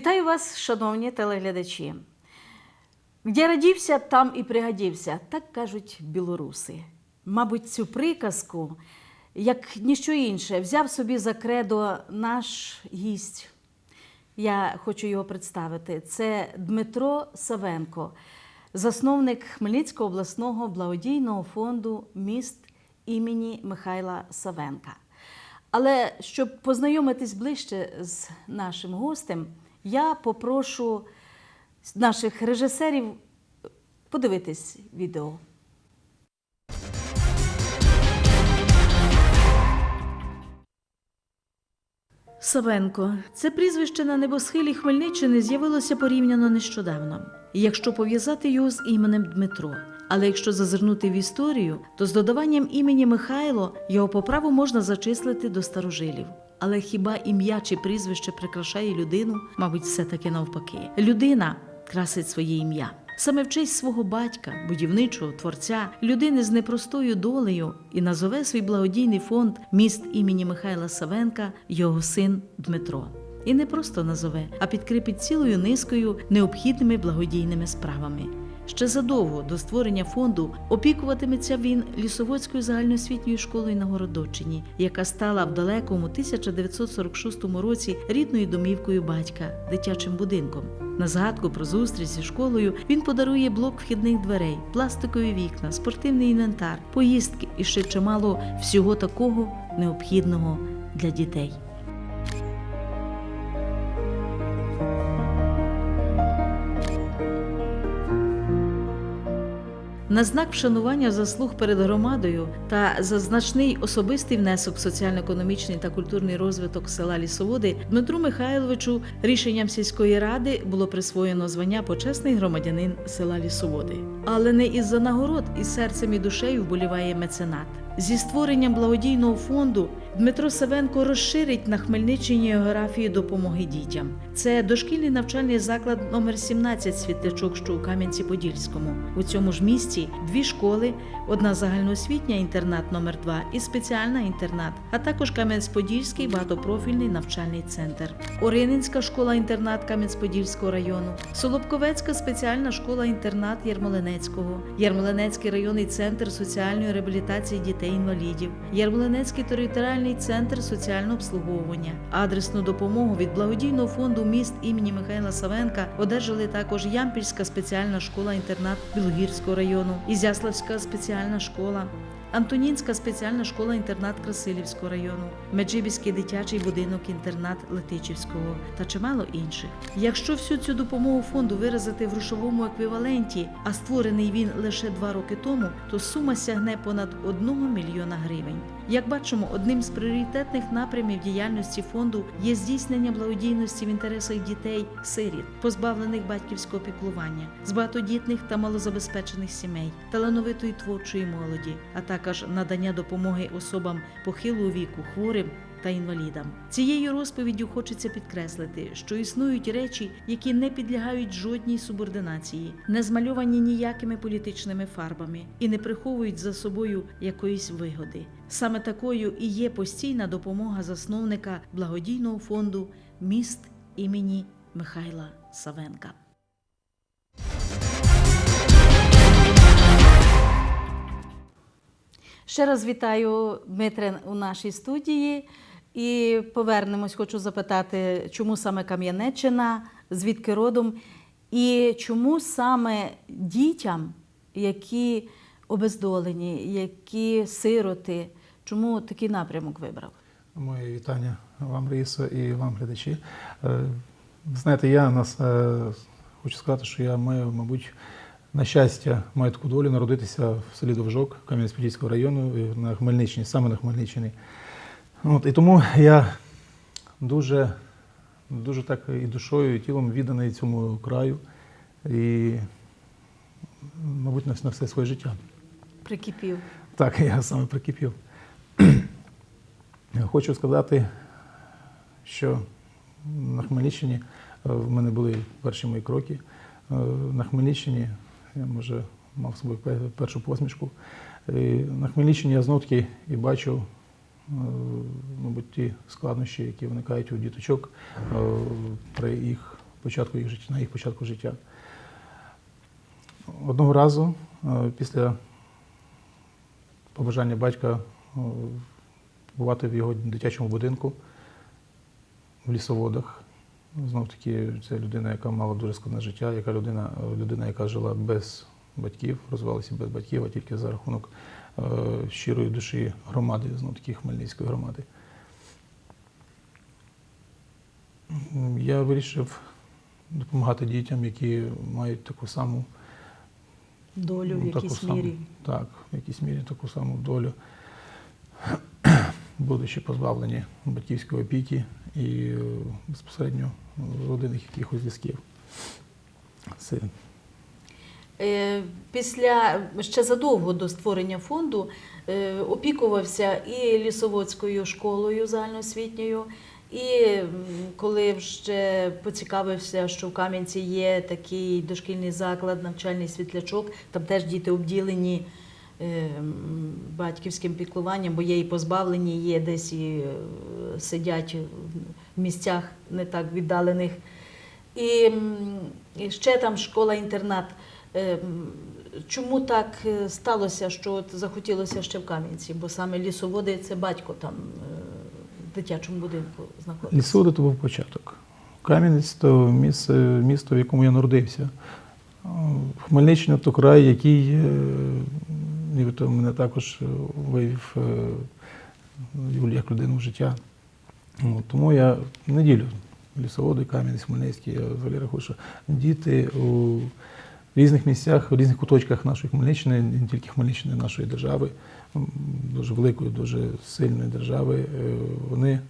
Вітаю вас, шановні телеглядачі. Де радівся, там і пригодився, так кажуть білоруси. Мабуть, цю приказку, як ніщо інше, взяв собі за кредо наш гість. Я хочу його представити. Це Дмитро Савенко, засновник Хмельницького обласного благодійного фонду міст імені Михайла Савенка. Але щоб познайомитись ближче з нашим гостем, я попрошу наших режисерів подивитись відео. Савенко це прізвище на небосхилі Хмельниччини з'явилося порівняно нещодавно, якщо пов'язати його з іменем Дмитро. Але якщо зазирнути в історію, то з додаванням імені Михайло його по праву можна зачислити до старожилів. Але хіба ім'я чи прізвище прикрашає людину? Мабуть, все таки навпаки. Людина красить своє ім'я. Саме в честь свого батька, будівничого творця, людини з непростою долею, і назове свій благодійний фонд міст імені Михайла Савенка його син Дмитро. І не просто назове, а підкріпить цілою низкою необхідними благодійними справами. Ще задовго до створення фонду опікуватиметься він Лісоводською загальноосвітньою школою на Городочині, яка стала в далекому 1946 році рідною домівкою батька, дитячим будинком. На згадку про зустріч зі школою він подарує блок вхідних дверей, пластикові вікна, спортивний інвентар, поїздки і ще чимало всього такого необхідного для дітей. На знак вшанування заслуг перед громадою та за значний особистий внесок в соціально-економічний та культурний розвиток села Лісоводи Дмитру Михайловичу рішенням сільської ради було присвоєно звання почесний громадянин села Лісоводи. Але не із-за нагород, і серцем і душею вболіває меценат. Зі створенням благодійного фонду Дмитро Савенко розширить на Хмельниччині географію допомоги дітям. Це дошкільний навчальний заклад номер 17 світлячок, що у Кам'янці-Подільському. У цьому ж місті дві школи: одна загальноосвітня інтернат номер 2 і спеціальна інтернат, а також Кам'янець-Подільський багатопрофільний навчальний центр, Орининська школа-інтернат Кам'янець-Подільського району, Солобковецька спеціальна школа-інтернат Ярмолинецького, Ярмолинецький районний центр соціальної реабілітації дітей-інвалідів, Ярмолинецький територіальний центр соціального обслуговування. Адресну допомогу від благодійного фонду міст імені Михайла Савенка одержали також Ямпільська спеціальна школа-інтернат Білогірського району, Ізяславська спеціальна школа. Антонінська спеціальна школа-інтернат Красилівського району, Меджибіський дитячий будинок-інтернат Летичівського та чимало інших. Якщо всю цю допомогу фонду виразити в грошовому еквіваленті, а створений він лише два роки тому, то сума сягне понад 1 мільйона гривень. Як бачимо, одним з пріоритетних напрямів діяльності фонду є здійснення благодійності в інтересах дітей, сиріт, позбавлених батьківського піклування, з багатодітних та малозабезпечених сімей, талановитої творчої молоді, а також надання допомоги особам похилого віку, хворим та інвалідам. Цією розповіддю хочеться підкреслити, що існують речі, які не підлягають жодній субординації, не змальовані ніякими політичними фарбами і не приховують за собою якоїсь вигоди. Саме такою і є постійна допомога засновника благодійного фонду міст імені Михайла Савенка. Ще раз вітаю Дмитре у нашій студії і повернемось. Хочу запитати, чому саме Кам'янеччина, звідки родом, і чому саме дітям, які обездолені, які сироти, чому такий напрямок вибрав? Моє вітання вам, Раїса, і вам, глядачі. Е, Знаєте, я нас е, хочу сказати, що я маю, мабуть, на щастя, маю таку долю народитися в селі Довжок Кам'янець-Подільського району на Хмельниччині, саме на Хмельниччині. От, і тому я дуже, дуже так і душою, і тілом відданий цьому краю. І, мабуть, на, на все своє життя. Прикипів. Так, я саме прикипів. Хочу сказати, що на Хмельниччині е, в мене були перші мої кроки. Е, На Хмельниччині я може мав з собою першу посмішку. І на Хмельниччині я знов таки і бачу, е, мабуть, ті складнощі, які виникають у діточок е, при їх початку їх життя, на їх початку життя. Одного разу е, після побажання батька е, побувати в його дитячому будинку в лісоводах. Знов таки, це людина, яка мала дуже складне життя, яка людина, людина, яка жила без батьків, розвивалася без батьків, а тільки за рахунок е, щирої душі громади, знов таки Хмельницької громади. Я вирішив допомагати дітям, які мають таку саму Долю Ну, таку якійсь саму- мірі. Так, в якійсь мірі таку саму долю, будучи позбавлені батьківської опіки і е, безпосередньо е, родинних якихось зв'язків. Це Е, Після ще задовго до створення фонду е, опікувався і лісоводською школою загальноосвітньою, і коли вже поцікавився, що в Кам'янці є такий дошкільний заклад, навчальний світлячок, там теж діти обділені е, батьківським піклуванням, бо є і позбавлені, є десь і е, сидять в місцях не так віддалених. І ще там школа-інтернат. Е, м, Чому так е, сталося, що от захотілося ще в Кам'янці? Бо саме лісоводи це батько там е, в дитячому будинку знаходиться. лісоводи то був початок. Кам'янець то місце, місто, в якому я народився. Хмельниччина то край, який е, нібито мене також вивів як людину в життя. Тому я не ділю лісоводи, Кам'янець, Хмельницький. Я взагалі рахую, що діти у різних місцях, в різних куточках нашої Хмельниччини, не тільки Хмельниччини, нашої держави, дуже великої, дуже сильної держави, е, вони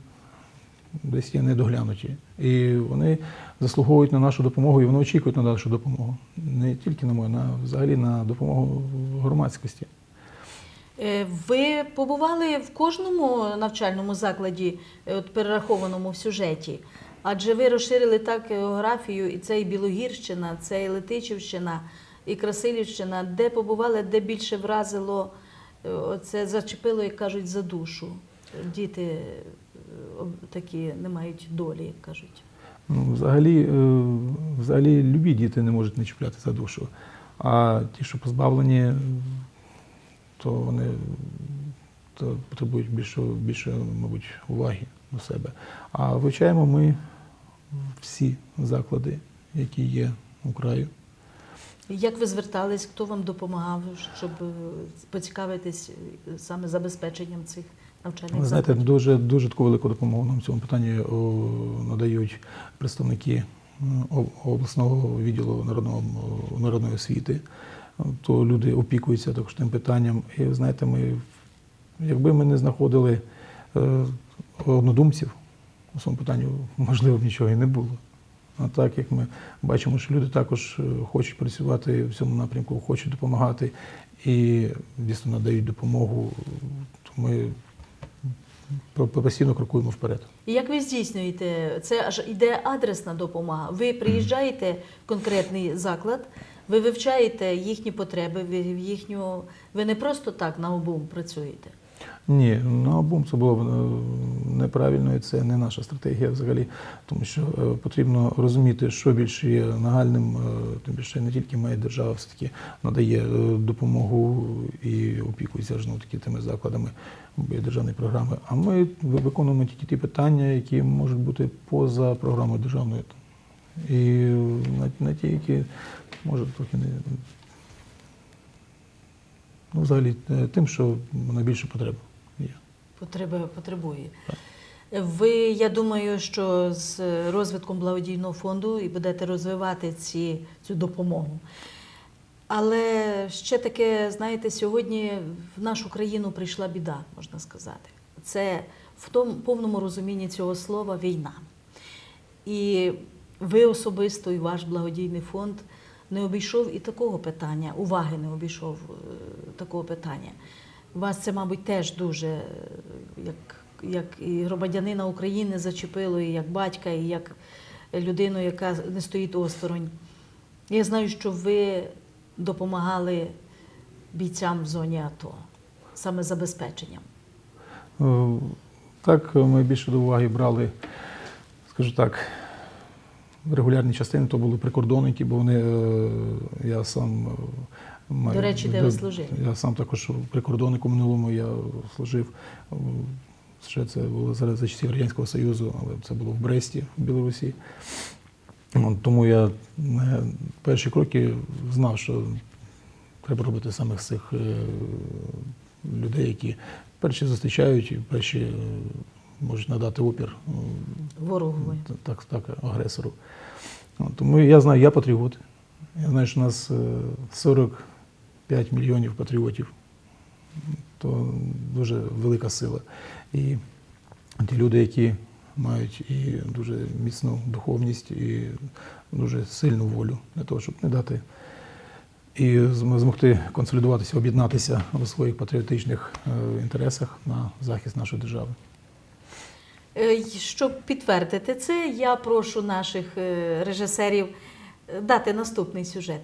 десь є недоглянуті. І вони заслуговують на нашу допомогу, і вони очікують на нашу допомогу. Не тільки на мою, на взагалі на допомогу громадськості. Е, Ви побували в кожному навчальному закладі, е, от перерахованому в сюжеті. Адже ви розширили так географію, і це і Білогірщина, це і Летичівщина, і Красилівщина, де побували, де більше вразило, е, це зачепило, як кажуть, за душу. Діти е, такі не мають долі, як кажуть. Ну, взагалі, е, взагалі любі діти не можуть не чіпляти за душу. А ті, що позбавлені, то вони то потребують більше, більше, мабуть, уваги до себе. А вивчаємо ми всі заклади, які є у краю. Як ви звертались, хто вам допомагав, щоб е, поцікавитись е, саме забезпеченням цих навчальних знаєте, закладів? дуже, дуже таку велику допомогу нам в цьому питанні надають представники обласного відділу народного, народної освіти. То люди опікуються також тим питанням. І знаєте, ми, якби ми не знаходили е, однодумців у цьому питанні, можливо, б нічого і не було. А так як ми бачимо, що люди також е, хочуть працювати в цьому напрямку, хочуть допомагати і дійсно надають допомогу, то ми по- по- постійно крокуємо вперед. І Як ви здійснюєте? Це аж іде адресна допомога. Ви приїжджаєте в конкретний заклад, ви вивчаєте їхні потреби, ви їхню. Ви не просто так на обум працюєте. Ні, на обум це було б е, неправильно, і це не наша стратегія взагалі, тому що е, потрібно розуміти, що більше є нагальним, е, тим більше не тільки має держава все-таки надає е, допомогу і опікується ж ну, таки тими закладами державні програми. А ми виконуємо тільки ті питання, які можуть бути поза програмою державною. І на, на ті, які може трохи не. Ну, взагалі, тим, що найбільше потреба є. Потреби потребує. Ви, я думаю, що з розвитком благодійного фонду і будете розвивати ці, цю допомогу. Але ще таке, знаєте, сьогодні в нашу країну прийшла біда, можна сказати. Це в тому повному розумінні цього слова війна. І ви особисто, і ваш благодійний фонд не обійшов і такого питання, уваги не обійшов е, такого питання. Вас це, мабуть, теж дуже, е, як, як і громадянина України зачепило, і як батька, і як людину, яка не стоїть осторонь. Я знаю, що ви допомагали бійцям в зоні АТО, саме забезпеченням. Е, Так, ми більше до уваги брали, скажу так, регулярні частини, то були прикордонники, бо вони е, я сам е, маю- До речі, де ви служили? Я сам також прикордонник у минулому я служив. Ще це було зараз за часів Радянського Союзу, але це було в Бресті, в Білорусі. Тому я е, перші кроки знав, що треба робити саме з цих е, людей, які перші зустрічають і перші е, можуть надати опір Ворогові. так, так, агресору. Тому я знаю, я патріот. Я знаю, що у нас е, 45 мільйонів патріотів. То дуже велика сила. І ті люди, які мають і дуже міцну духовність, і дуже сильну волю для того, щоб не дати і змогти консолідуватися, об'єднатися у своїх патріотичних е, інтересах на захист нашої держави. Е, Щоб підтвердити це, я прошу наших е, режисерів дати наступний сюжет.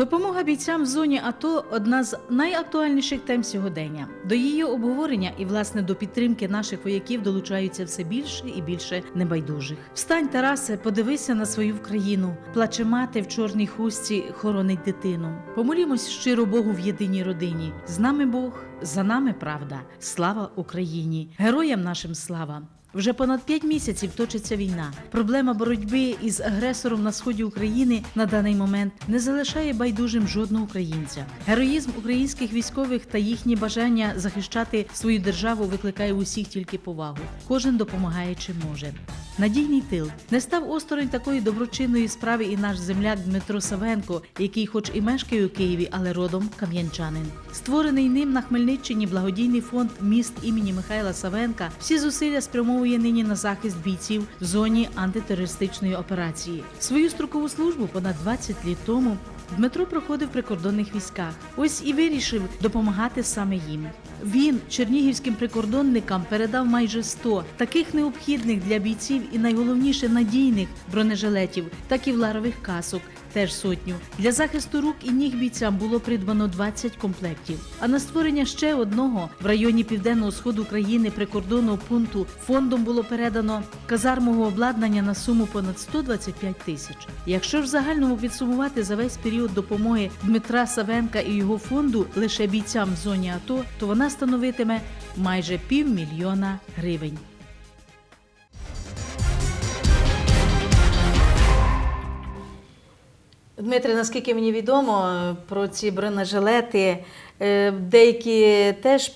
Допомога бійцям в зоні АТО одна з найактуальніших тем сьогодення. До її обговорення і власне до підтримки наших вояків долучаються все більше і більше небайдужих. Встань, Тарасе, подивися на свою країну. Плаче мати в чорній хустці хоронить дитину. Помолімось щиро Богу в єдиній родині. З нами Бог, за нами правда. Слава Україні! Героям нашим слава! Вже понад п'ять місяців точиться війна. Проблема боротьби із агресором на сході України на даний момент не залишає байдужим жодного українця. Героїзм українських військових та їхнє бажання захищати свою державу викликає усіх тільки повагу. Кожен допомагає чим може. Надійний тил не став осторонь такої доброчинної справи і наш земляк Дмитро Савенко, який, хоч і мешкає у Києві, але родом кам'янчанин. Створений ним на Хмельниччині благодійний фонд міст імені Михайла Савенка всі зусилля спрямовує нині на захист бійців в зоні антитерористичної операції. Свою строкову службу понад 20 літ тому Дмитро проходив прикордонних військах. Ось і вирішив допомагати саме їм. Він чернігівським прикордонникам передав майже 100 таких необхідних для бійців і найголовніше надійних бронежилетів та ківларових касок. Теж сотню для захисту рук і ніг бійцям було придбано 20 комплектів. А на створення ще одного в районі південного сходу країни прикордонного пункту фондом було передано казармового обладнання на суму понад 125 тисяч. Якщо ж загальному підсумувати за весь період допомоги Дмитра Савенка і його фонду лише бійцям в зоні АТО, то вона становитиме майже півмільйона гривень. Дмитре, наскільки мені відомо про ці бронежилети, е, деякі теж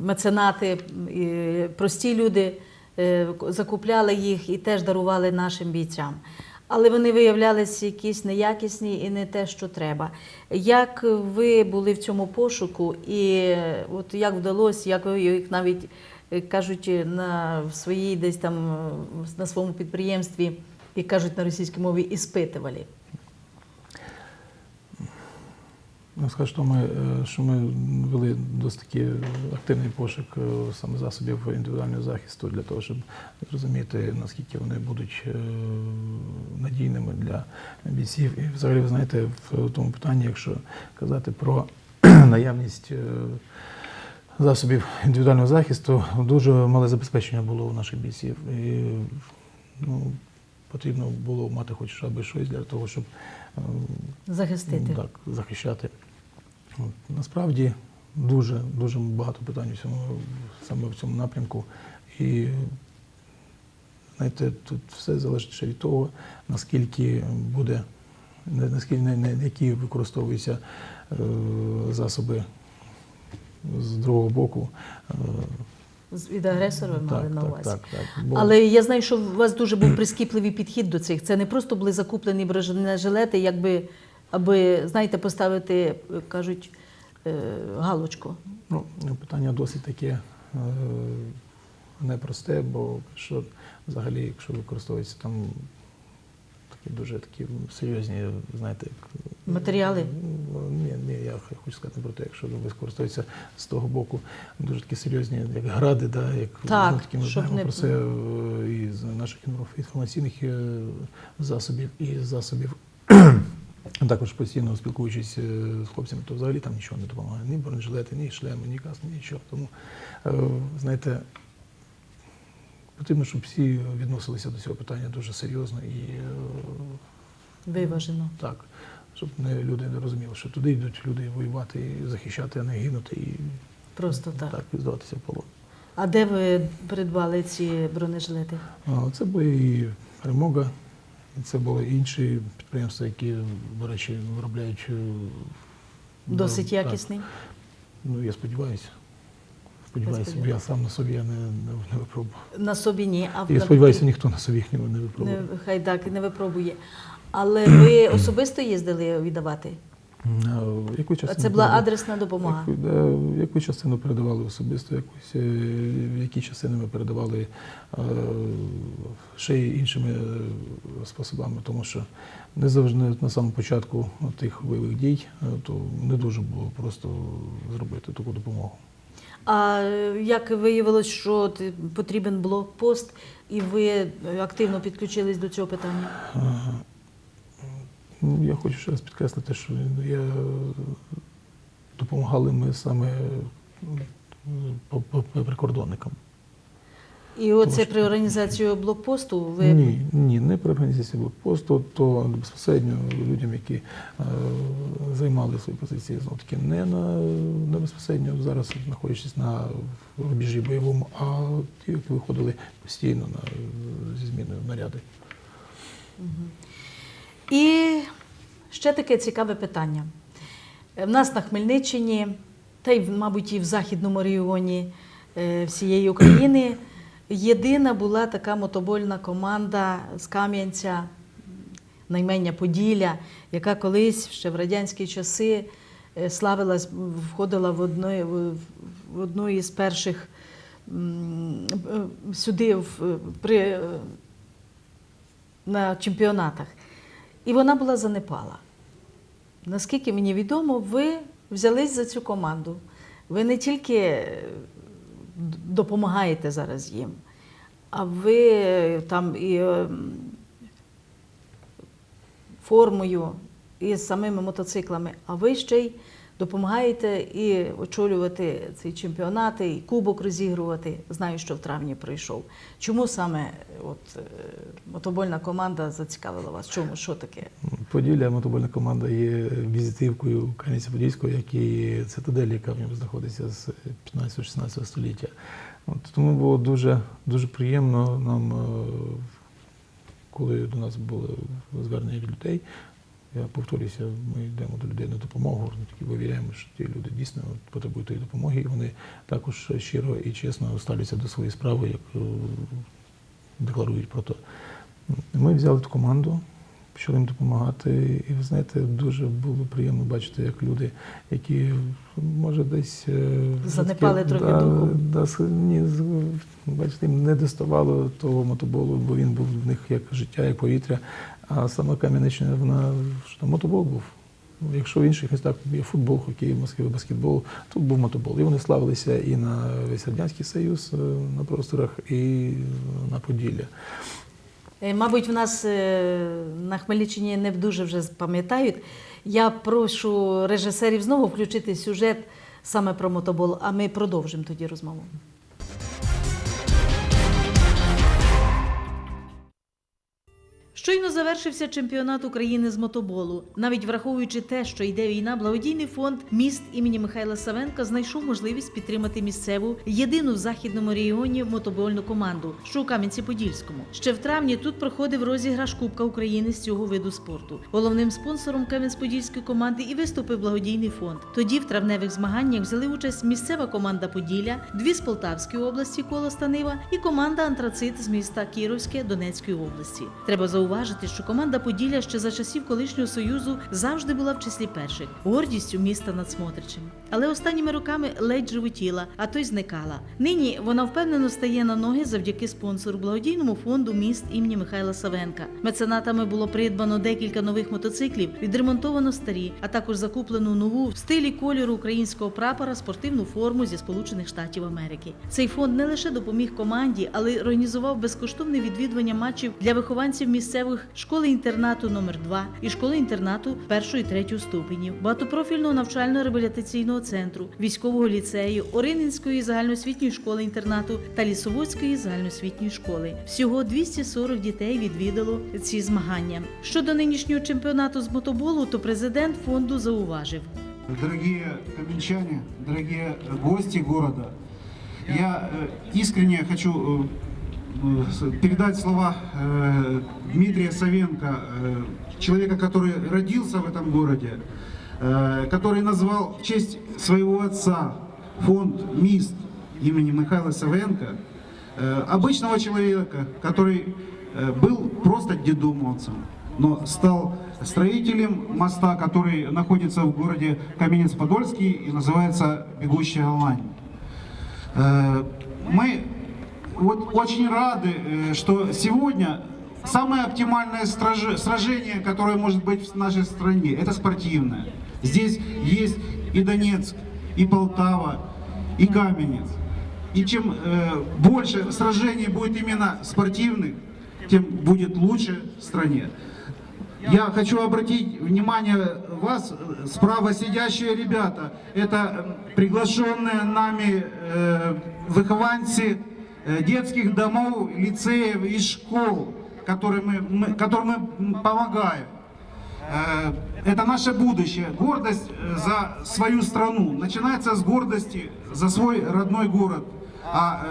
меценати, прості люди е, закупляли їх і теж дарували нашим бійцям. Але вони виявлялися якісь неякісні і не те, що треба. Як ви були в цьому пошуку, і е, от як вдалося, як ви їх навіть е, кажуть на в своїй десь там е, на своєму підприємстві, і кажуть на російській мові, іспитували? Ну, скажу, що ми, е, що ми вели досить таки активний пошук е, саме засобів індивідуального захисту для того, щоб зрозуміти, наскільки вони будуть е, надійними для бійців. І взагалі, ви знаєте, в тому питанні, якщо казати про наявність засобів індивідуального захисту, дуже мале забезпечення було у наших бійців. І ну, потрібно було мати хоч аби щось для того, щоб захистити. так, захищати. От, насправді дуже, дуже багато питань у цьому, саме в цьому напрямку. І знаєте, тут все залежить ще від того, наскільки буде, на- наскільки на- на- які використовуються е, засоби з другого боку. Е, Від агресора ви мали так, на так, увазі. так, так. Бо- Але я знаю, що у вас дуже був прискіпливий підхід до цих. Це не просто були закуплені бронежилети, якби аби, знаєте, поставити, кажуть, е, галочку. Ну, питання досить таке е, непросте, бо що взагалі, якщо використовуються там такі дуже такі серйозні, знаєте, як, Матеріали? Ну, Ні, ні, я хочу сказати про те, якщо використовується з того боку дуже такі серйозні, як гради, да, як Так, ну, такі ми знаємо не- про це е, із наших інформаційних е, засобів і засобів Також постійно спілкуючись е, з хлопцями, то взагалі там нічого не допомагає. Ні бронежилети, ні шлеми, ні каски, нічого. Тому, е, знаєте, потрібно, щоб всі відносилися до цього питання дуже серйозно і е, Виважено. так, щоб не, люди не розуміли, що туди йдуть люди воювати захищати, а не гинути і Просто так. так здаватися в полон. А де ви придбали ці бронежилети? Це були і перемога, це були інші підприємства, які, до речі, виробляють. е, Досить да, якісний. Ну, я сподіваюся. Сподіваюся, бо я сам на собі я не, не, не випробував. На собі ні. А я сподіваюся, ніхто на собі їх не, випробує. не, хай так не випробує. Але ви особисто їздили віддавати? А, Яку частину це була адресна допомога. Яку, да, яку частину передавали особисто, якусь, е, які частини ми передавали е, ще й іншими е, способами, тому що не завжди на самому початку тих бойових дій, е, то не дуже було просто зробити таку допомогу. А як виявилось, що от потрібен блокпост, і ви активно підключились до цього питання? Ага. Ну, Я хочу ще раз підкреслити, що я допомагали ми саме по прикордонникам. І оце що- при організації блокпосту ви Ні, ні, не при організації блокпосту, то безпосередньо людям, які е, займали свої позиції, знов таки не на не безпосередньо зараз знаходячись на рубежі бойовому, а ті, які виходили постійно на зі зміною наряди. І ще таке цікаве питання. В нас на Хмельниччині, та й, мабуть, і в Західному регіоні е, всієї України, єдина була така мотобольна команда з Кам'янця, наймення Поділля, яка колись ще в радянські часи е, славилась, входила в одну, в одну із перших е, сюди в, при, е, на чемпіонатах. І вона була занепала. Наскільки мені відомо, ви взялись за цю команду. Ви не тільки е, допомагаєте зараз їм, а ви е, там і е, формою, і самими мотоциклами, а ви ще й допомагаєте і очолювати цей чемпіонат, і кубок розігрувати. Знаю, що в травні пройшов. Чому саме от, е, мотобольна команда зацікавила вас? Чому? Що таке? Поділля мотобольна команда є візитивкою Кам'янця-Подільського, як і цитадель, яка в ньому знаходиться з 15-16 століття. От, тому було дуже, дуже приємно нам, е, коли до нас було звернення від людей. Я повторюся, ми йдемо до людей на допомогу, тільки вивіряємо, що ті люди дійсно потребують тої допомоги, і вони також щиро і чесно ставляться до своєї справи, як е, декларують про то. Ми взяли ту команду, почали їм допомагати. І ви знаєте, дуже було приємно бачити, як люди, які може десь е, Занепали таке, трохи да, ні, бачите, їм не доставало того мотоболу, бо він був в них як життя, як повітря. А сама Кам'янеччина, вона що там мотобол був. Якщо в інших містах є футбол, хокей, в Москві баскетбол, тут був мотобол. І вони славилися і на весь Радянський Союз е, на просторах, і на Поділля. Е, Мабуть, в нас е, на Хмельниччині не дуже вже пам'ятають. Я прошу режисерів знову включити сюжет саме про мотобол, а ми продовжимо тоді розмову. Щойно завершився чемпіонат України з мотоболу. Навіть враховуючи те, що йде війна, благодійний фонд міст імені Михайла Савенка знайшов можливість підтримати місцеву єдину в західному регіоні мотобольну команду, що у Кам'янці-Подільському. Ще в травні тут проходив розіграш Кубка України з цього виду спорту. Головним спонсором Кам'янець-Подільської команди і виступив благодійний фонд. Тоді в травневих змаганнях взяли участь місцева команда Поділля, дві з Полтавської області коло Станива і команда Антрацит з міста Кіровське Донецької області. Треба зауважити, що команда Поділля ще за часів колишнього союзу завжди була в числі перших, гордістю міста над Смотричем. Але останніми роками ледь животіла, а то й зникала. Нині вона впевнено стає на ноги завдяки спонсору благодійному фонду міст імені Михайла Савенка. Меценатами було придбано декілька нових мотоциклів, відремонтовано старі, а також закуплено нову в стилі кольору українського прапора спортивну форму зі Сполучених Штатів Америки. Цей фонд не лише допоміг команді, але й організував безкоштовне відвідування матчів для вихованців місцевих місцевих, школи-інтернату номер 2 і школи-інтернату першої і третього ступенів, багатопрофільного навчально-реабілітаційного центру, військового ліцею, Орининської загальноосвітньої школи-інтернату та Лісоводської загальноосвітньої школи. Всього 240 дітей відвідало ці змагання. Щодо нинішнього чемпіонату з мотоболу, то президент фонду зауважив. Дорогие каменчане, дорогие гости города, я э, искренне хочу э, э, передать слова э, Дмитрия Савенко, э, человека, который родился в этом городе, э, который назвал в честь своего отца фонд МИСТ имени Михаила Савенко, э, обычного человека, который э, был просто дедомовцем, но стал строителем моста, который находится в городе Каменец-Подольский и называется Бегущая Лань. Э, Мы вот очень рады, э, что сегодня самое оптимальное сражение, которое может быть в нашей стране, это спортивное. Здесь есть и Донецк, и Полтава, и Каменец. И чем э, больше сражений будет именно спортивных, тем будет лучше в стране. Я хочу обратить внимание вас, справа сидящие ребята, это приглашенные нами э, выхованцы детских домов, лицеев и школ, которым мы, мы- которым мы помогаем. Э, Это наше будущее. Гордость э, за свою страну начинается с гордости за свой родной город. А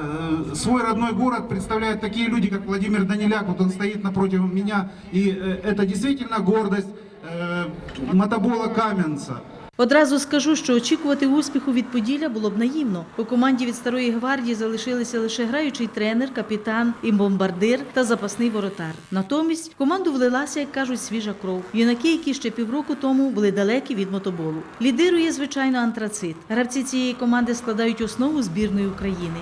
э, свой родной город представляют такие люди, как Владимир Даниляк. Вот он стоит напротив меня. И э, это действительно гордость э, мотобола Каменца. Одразу скажу, що очікувати успіху від Поділля було б наївно. У команді від старої гвардії залишилися лише граючий тренер, капітан і бомбардир та запасний воротар. Натомість в команду влилася, як кажуть, свіжа кров. Юнаки, які ще півроку тому були далекі від мотоболу. Лідирує, звичайно, антрацит. Гравці цієї команди складають основу збірної України.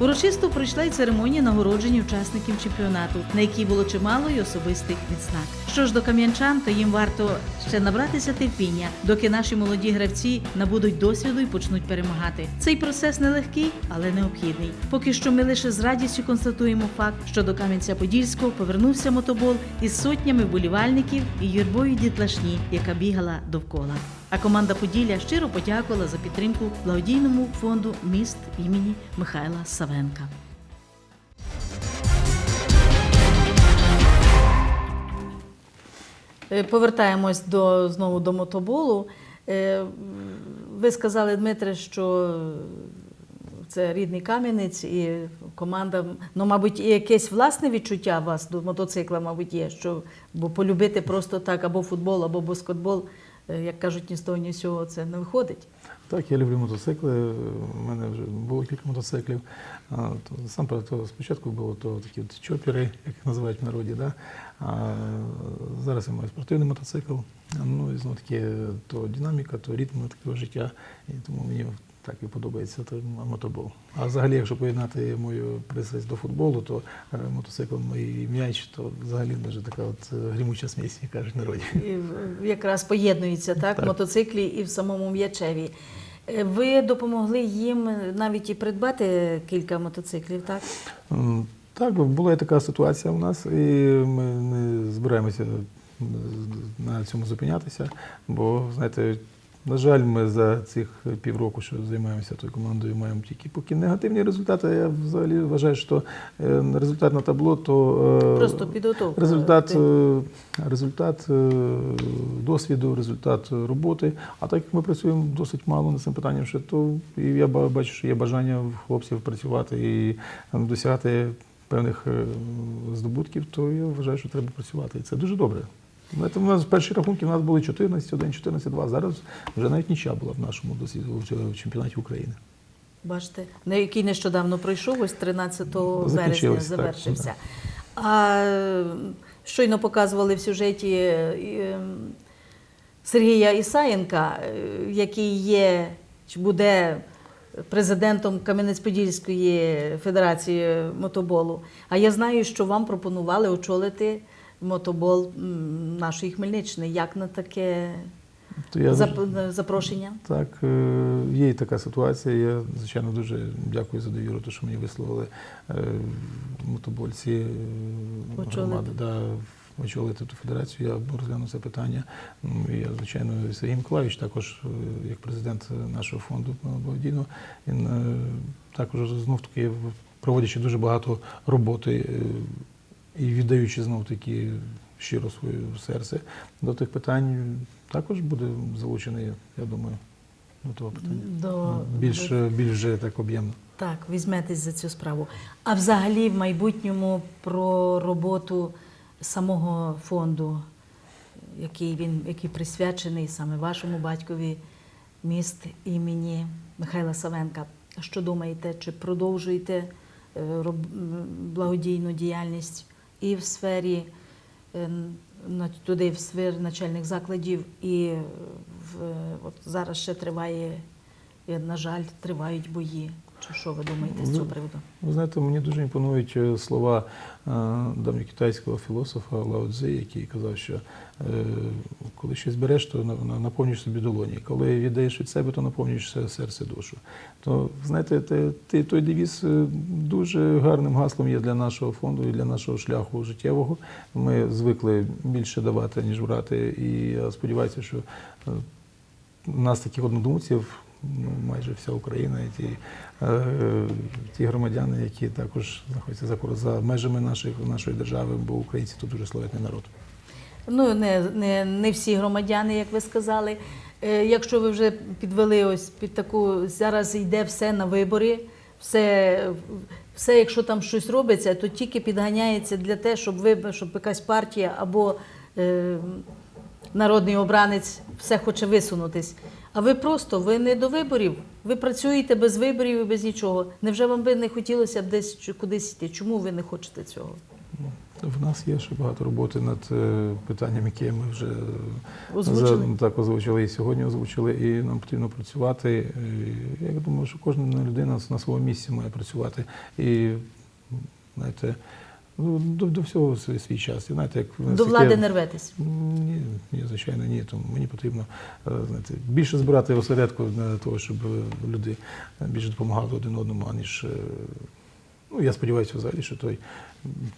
Урочисто пройшла й церемонія нагородження учасників чемпіонату, на якій було чимало й особистих відзнак. Що ж до кам'янчан, то їм варто ще набратися терпіння, доки наші молоді гравці набудуть досвіду і почнуть перемагати. Цей процес нелегкий, але необхідний. Поки що ми лише з радістю констатуємо факт, що до Кам'янця-Подільського повернувся мотобол із сотнями вболівальників і юрбою дітлашні, яка бігала довкола. А команда Поділля щиро подякувала за підтримку благодійному фонду міст імені Михайла Савенка. Е, Повертаємось до знову до мотоболу. Е, Ви сказали, Дмитре, що це рідний Кам'янець і команда. Ну, мабуть, і якесь власне відчуття у вас до мотоцикла, мабуть, є, що бо полюбити просто так або футбол, або баскетбол, як кажуть, ні з того, ні з цього це не виходить. Так, я люблю мотоцикли. У мене вже було кілька мотоциклів. Сам то, сам то спочатку було то такі от чопери, як їх називають в народі. Да? А зараз я маю спортивний мотоцикл. Ну і знову таки то динаміка, то ритм такого життя. І тому мені так і подобається то мотобол. А взагалі, якщо поєднати мою пристрасть до футболу, то е, мотоцикл і м'яч, то взагалі дуже така от е, грімуча смесь, як кажуть народі. І якраз поєднується так, Так. в мотоциклі і в самому м'ячеві. Е, Ви допомогли їм навіть і придбати кілька мотоциклів, так? Так, була і така ситуація у нас, і ми не збираємося на цьому зупинятися, бо, знаєте, на жаль, ми за цих півроку, що займаємося тою командою, маємо тільки поки негативні результати. Я взагалі вважаю, що е, результат на табло, то е, Просто підготовка. результат, е, результат досвіду, результат роботи. А так як ми працюємо досить мало над цим питанням, ще, то і я бачу, що є бажання в хлопців працювати і досягати певних здобутків, то я вважаю, що треба працювати. І це дуже добре. Знаєте, У нас перші рахунки у нас були 14-1, 14-2. Зараз вже навіть нічия була в нашому в чемпіонаті України. Бачите, на який нещодавно пройшов, ось 13 вересня Закінчилось, так, завершився. А щойно показували в сюжеті е, Сергія Ісаєнка, е, який є чи буде президентом Кам'янець-Подільської федерації мотоболу. А я знаю, що вам пропонували очолити мотобол нашої Хмельниччини. Як на таке То я зап- запрошення? Так, е, є і така ситуація. Я, звичайно, дуже дякую за довіру, те, що мені висловили е, мотобольці е, громади. Да, очолити ту федерацію. Я розглянув це питання. Ну, Я, звичайно, Сергій Миколаївич, також як президент нашого фонду благодійного, він також знов таки проводячи дуже багато роботи і віддаючи знов таки щиро своє серце до тих питань, також буде залучений, я думаю, до того питання. До, Більш, більш вже так об'ємно. Так, візьметесь за цю справу. А взагалі в майбутньому про роботу самого фонду, який він який присвячений саме вашому батькові міст імені Михайла Савенка. Що думаєте, чи продовжуєте е, благодійну діяльність і в сфері е, туди, в сфері начальних закладів, і в, от зараз ще триває, на жаль, тривають бої. Чи що ви думаєте з цього приводу? Ви знаєте, мені дуже імпонують е, слова е, давньокитайського філософа Лао Цзи, який казав, що е, коли щось береш, то на- на- наповнюєш собі долоні. Коли віддаєш від себе, то наповнюєш серце душу. То знаєте, те- те- той девіз е, дуже гарним гаслом є для нашого фонду і для нашого шляху життєвого. Ми звикли більше давати, ніж брати. І я сподіваюся, що е, у нас таких однодумців ну, майже вся Україна, і ті, е, ті громадяни, які також знаходяться за, за межами наших, нашої держави, бо українці тут дуже славетний народ. Ну, не, не, не всі громадяни, як ви сказали. Е, Якщо ви вже підвели ось під таку, зараз йде все на вибори, все, все, якщо там щось робиться, то тільки підганяється для те, щоб ви, щоб якась партія або е, народний обранець все хоче висунутись. А ви просто ви не до виборів. Ви працюєте без виборів і без нічого. Невже вам би не хотілося б десь кудись йти? Чому ви не хочете цього? В нас є ще багато роботи над е, питанням, які ми вже Озвучили? за- так озвучили і сьогодні озвучили, і нам потрібно працювати. І Я думаю, що кожна людина на своєму місці має працювати. І знаєте, ну, до, до всього свій, свій час. І, знаєте, як До влади не рветесь. Ні, ні, звичайно, ні. Тому мені потрібно е, знаєте, більше збирати осередку для того, щоб е, люди більше допомагали один одному, аніж. Ну, я сподіваюся, взагалі, що той,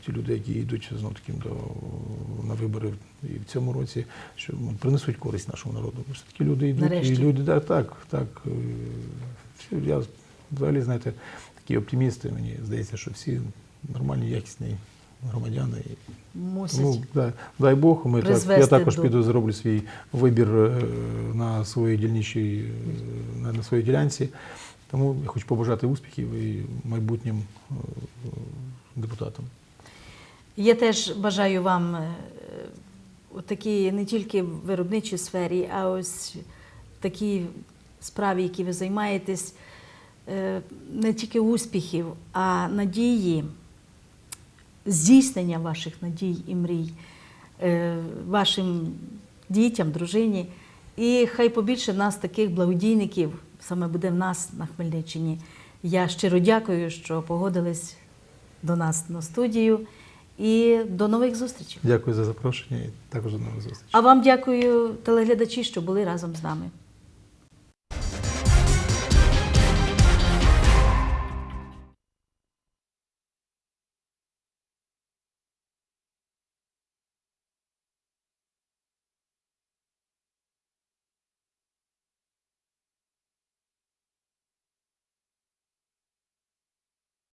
ті люди, які йдуть знов таким до на вибори і в цьому році, що принесуть користь нашому народу. Бо все таки люди йдуть, Нарешті. і люди, да, так, так. е, Я взагалі, знаєте, такі оптимісти, мені здається, що всі нормальні, якісні громадяни. І Мусять. Ну, дай, дай Бог, ми так, я також до- піду зроблю свій вибір е, на своїй дільничій, е, на, на своїй ділянці. Тому я хочу побажати успіхів і майбутнім е, депутатам. Я теж бажаю вам е, у такій не тільки в виробничій сфері, а ось в такій справі, які ви займаєтесь, е, не тільки успіхів, а надії, здійснення ваших надій і мрій, вашим дітям, дружині. І хай побільше нас таких благодійників саме буде в нас на Хмельниччині. Я щиро дякую, що погодились до нас на студію. І до нових зустрічей. Дякую за запрошення і також до нових зустрічей. А вам дякую, телеглядачі, що були разом з нами.